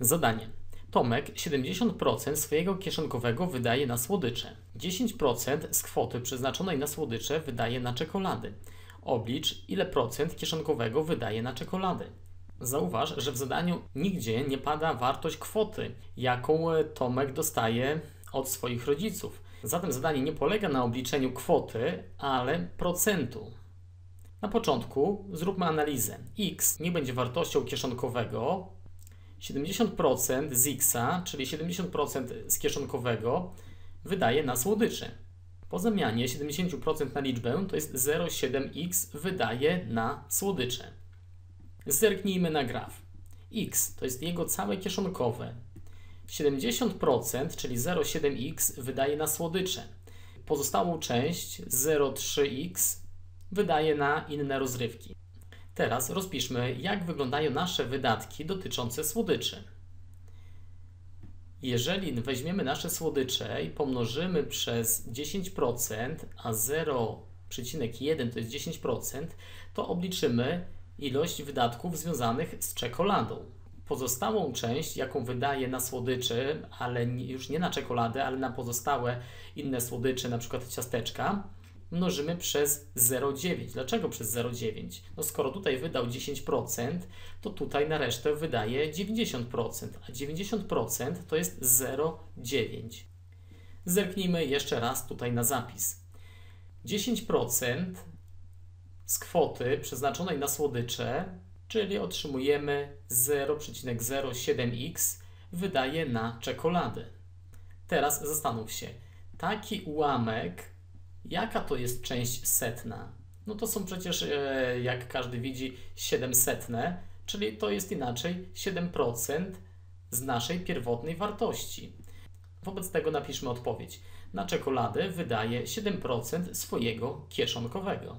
Zadanie. Tomek 70% swojego kieszonkowego wydaje na słodycze. 10% z kwoty przeznaczonej na słodycze wydaje na czekolady. Oblicz, ile procent kieszonkowego wydaje na czekolady. Zauważ, że w zadaniu nigdzie nie pada wartość kwoty, jaką e, Tomek dostaje od swoich rodziców. Zatem zadanie nie polega na obliczeniu kwoty, ale procentu. Na początku zróbmy analizę. x nie będzie wartością kieszonkowego. 70% z x, czyli 70% z kieszonkowego, wydaje na słodycze. Po zamianie 70% na liczbę to jest 0,7x wydaje na słodycze. Zerknijmy na graf. x to jest jego całe kieszonkowe. 70%, czyli 0,7x wydaje na słodycze. Pozostałą część 0,3x wydaje na inne rozrywki. Teraz rozpiszmy, jak wyglądają nasze wydatki dotyczące słodyczy. Jeżeli weźmiemy nasze słodycze i pomnożymy przez 10%, a 0,1 to jest 10%, to obliczymy ilość wydatków związanych z czekoladą. Pozostałą część, jaką wydaje na słodyczy, ale już nie na czekoladę, ale na pozostałe inne słodycze, na przykład ciasteczka, mnożymy przez 0,9. Dlaczego przez 0,9? No skoro tutaj wydał 10%, to tutaj na resztę wydaje 90%, a 90% to jest 0,9. Zerknijmy jeszcze raz tutaj na zapis. 10% z kwoty przeznaczonej na słodycze, czyli otrzymujemy 0,07x, wydaje na czekoladę. Teraz zastanów się, taki ułamek Jaka to jest część setna? No to są przecież, e, jak każdy widzi, 700, czyli to jest inaczej 7% z naszej pierwotnej wartości. Wobec tego napiszmy odpowiedź. Na czekoladę wydaje 7% swojego kieszonkowego.